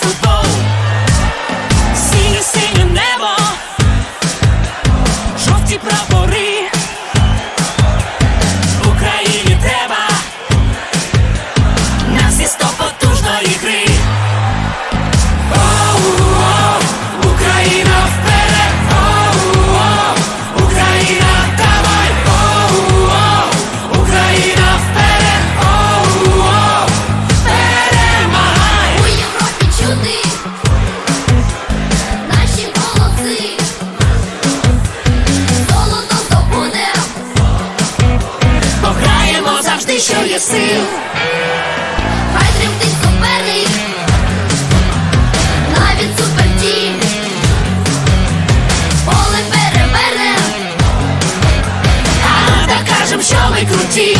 football. Сил. Хай тремтить суперник, навіть супертім. Поле переверне, А кажем, що ми круті.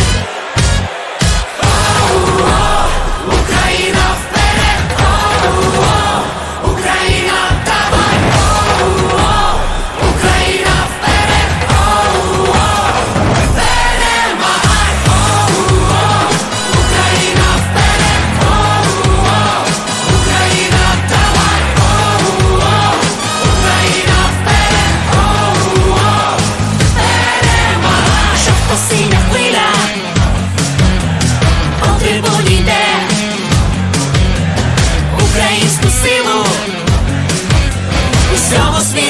cocina cuila Попри боль йде Українську силу Усього світу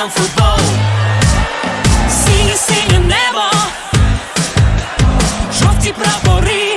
сам футбол, синє синє небо, жовті прапори.